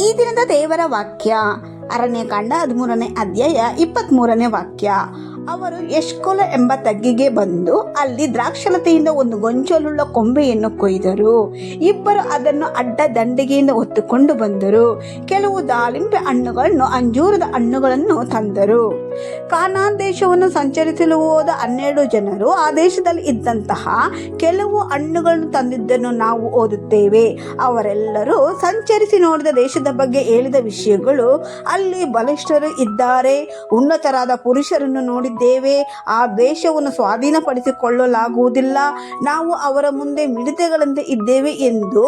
ಈ ದಿನದ ದೇವರ ವಾಕ್ಯ. ಅರಣ್ಯಕಾಂಡ ಹದಿಮೂರನೇ ಅಧ್ಯಾಯ ಇಪ್ಪತ್ಮೂರನೇ ವಾಕ್ಯ. ಅವರು ಯಶ್ಕೊಲ ಎಂಬ ತಗ್ಗಿಗೆ ಬಂದು ಅಲ್ಲಿ ದ್ರಾಕ್ಷಲತೆಯಿಂದ ಒಂದು ಗೊಂಚಲುಳ್ಳ ಕೊಂಬೆಯನ್ನು ಕೊಯ್ದರು. ಇಬ್ಬರು ಅದನ್ನು ಅಡ್ಡ ದಂಡಿಗೆಯಿಂದ ಹೊತ್ತುಕೊಂಡು ಬಂದರು. ಕೆಲವು ದಾಳಿಂಬೆ ಹಣ್ಣುಗಳನ್ನು ಅಂಜೂರದ ಹಣ್ಣುಗಳನ್ನು ತಂದರು. ಕಾನಾನ್ ದೇಶವನ್ನು ಸಂಚರಿಸಲು ಹೋದ ಹನ್ನೆರಡು ಜನರು ಆ ದೇಶದಲ್ಲಿ ಇದ್ದಂತಹ ಕೆಲವು ಹಣ್ಣುಗಳನ್ನು ತಂದಿದ್ದನ್ನು ನಾವು ಓದುತ್ತೇವೆ. ಅವರೆಲ್ಲರೂ ಸಂಚರಿಸಿ ನೋಡಿದ ದೇಶದ ಬಗ್ಗೆ ಹೇಳಿದ ವಿಷಯಗಳು ಅಲ್ಲಿ ಬಲಿಷ್ಠರು ಇದ್ದಾರೆ. ಉನ್ನತರಾದ ಪುರುಷರನ್ನು ನೋಡಿದ್ದೇವೆ ಆ ದೇಶವನ್ನು ಸ್ವಾಧೀನಪಡಿಸಿಕೊಳ್ಳಲಾಗುವುದಿಲ್ಲ. ನಾವು ಅವರ ಮುಂದೆ ಮಿಡಿತೆಗಳಂತೆ ಇದ್ದೇವೆ ಎಂದು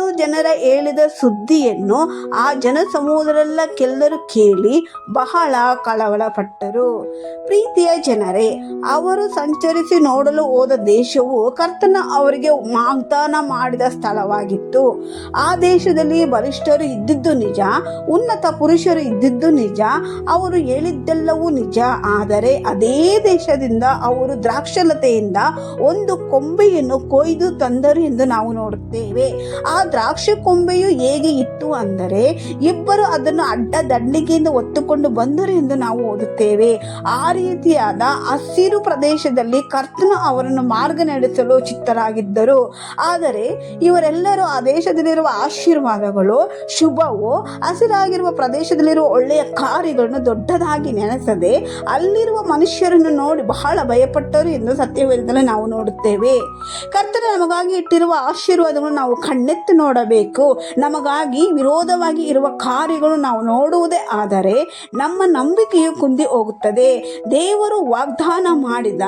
ಹತ್ತು ಜನರ ಹೇಳಿದ ಸುದ್ದಿಯನ್ನು ಆ ಜನ ಸಮೂಹದಲ್ಲ ಕೆಲ್ಲರು ಕೇಳಿ ಬಹಳ ಕಳವಳಪಟ್ಟರು. ಪ್ರೀತಿಯ ಜನರೇ, ಅವರು ಸಂಚರಿಸಿ ನೋಡಲು ಹೋದ ದೇಶವು ಕರ್ತನ ಅವರಿಗೆ ವಾಗ್ದಾನ ಮಾಡಿದ ಸ್ಥಳವಾಗಿತ್ತು. ಆ ದೇಶದಲ್ಲಿ ಬಲಿಷ್ಠರು ಇದ್ದಿದ್ದು ನಿಜ, ಉನ್ನತ ಪುರುಷರು ಇದ್ದಿದ್ದು ನಿಜ, ಅವರು ಹೇಳಿದ್ದೆಲ್ಲವೂ ನಿಜ. ಆದರೆ ಅದೇ ದೇಶದಿಂದ ಅವರು ದ್ರಾಕ್ಷಲತೆಯಿಂದ ಒಂದು ಕೊಂಬೆಯನ್ನು ಕೊಯ್ದು ತಂದರು ಎಂದು ನಾವು ನೋಡುತ್ತೇವೆ. ಆ ದ್ರಾಕ್ಷಿ ಕೊಂಬೆಯು ಹೇಗೆ ಇತ್ತು ಅಂದರೆ ಇಬ್ಬರು ಅದನ್ನು ಅಡ್ಡ ದಂಡಿಗೆಯಿಂದ ಒತ್ತುಕೊಂಡು ಬಂದರು ಎಂದು ನಾವು ಓದುತ್ತೇವೆ. ಆ ರೀತಿಯಾದ ಹಸಿರು ಪ್ರದೇಶದಲ್ಲಿ ಕರ್ತನು ಅವರನ್ನು ಮಾರ್ಗ ನಡೆಸಲು ಚಿತ್ತರಾಗಿದ್ದರು. ಆದರೆ ಇವರೆಲ್ಲರೂ ಆ ದೇಶದಲ್ಲಿರುವ ಆಶೀರ್ವಾದಗಳು, ಶುಭವು, ಹಸಿರಾಗಿರುವ ಪ್ರದೇಶದಲ್ಲಿರುವ ಒಳ್ಳೆಯ ಕಾರ್ಯಗಳನ್ನು ದೊಡ್ಡದಾಗಿ ನೆನೆಸದೆ ಅಲ್ಲಿರುವ ಮನುಷ್ಯರನ್ನು ನೋಡಿ ಬಹಳ ಭಯಪಟ್ಟರು ಎಂದು ಸತ್ಯವೇದದಲ್ಲಿ ನಾವು ನೋಡುತ್ತೇವೆ. ಕರ್ತನ ನಮಗಾಗಿ ಇಟ್ಟಿರುವ ಆಶೀರ್ವಾದಗಳು ನಾವು ಕಣ್ಣೆತ್ತು ನೋಡಬೇಕು. ನಮಗಾಗಿ ವಿರೋಧವಾಗಿ ಇರುವ ಕಾರ್ಯಗಳು ನಾವು ನೋಡುವುದೇ ಆದರೆ ನಮ್ಮ ನಂಬಿಕೆಯು ಕುಂದಿ ಹೋಗುತ್ತದೆ. ದೇವರು ವಾಗ್ದಾನ ಮಾಡಿದ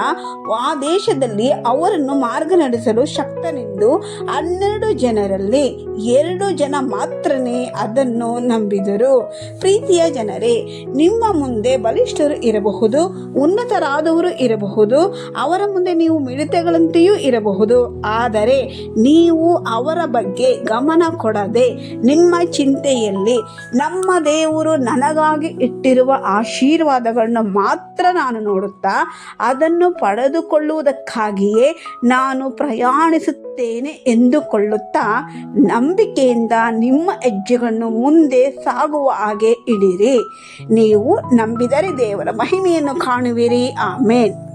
ಆ ದೇಶದಲ್ಲಿ ಅವರನ್ನು ಮಾರ್ಗ ನಡೆಸಲು ಶಕ್ತನೆಂದು ಹನ್ನೆರಡು ಜನರಲ್ಲಿ ಎರಡು ಜನ ಮಾತ್ರನೇ ಅದನ್ನು ನಂಬಿದರು. ಪ್ರೀತಿಯ ಜನರೇ, ನಿಮ್ಮ ಮುಂದೆ ಬಲಿಷ್ಠರು ಇರಬಹುದು, ಉನ್ನತರಾದವರು ಇರಬಹುದು, ಅವರ ಮುಂದೆ ನೀವು ಮಿಡಿತೆಗಳಂತೆಯೂ ಇರಬಹುದು. ಆದರೆ ನೀವು ಅವರ ಬಗ್ಗೆ ಗಮನ ಕೊಡದೆ ನಿಮ್ಮ ಚಿಂತೆಯಲ್ಲಿ ನಮ್ಮ ದೇವರು ನನಗಾಗಿ ಇಟ್ಟಿರುವ ಆಶೀರ್ವಾದಗಳನ್ನು ಮಾತ್ರ ನಾನು ನೋಡುತ್ತಾ ಅದನ್ನು ಪಡೆದುಕೊಳ್ಳುವುದಕ್ಕಾಗಿಯೇ ನಾನು ಪ್ರಯಾಣಿಸುತ್ತೇನೆ ಎಂದುಕೊಳ್ಳುತ್ತಾ ನಂಬಿಕೆಯಿಂದ ನಿಮ್ಮ ಹೆಜ್ಜೆಗಳನ್ನು ಮುಂದೆ ಸಾಗುವ ಹಾಗೆ ಇಡಿರಿ ನೀವು ನಂಬಿದರೆ ದೇವರ ಮಹಿಮೆಯನ್ನು ಕಾಣುವಿರಿ. ಆಮೇನ್.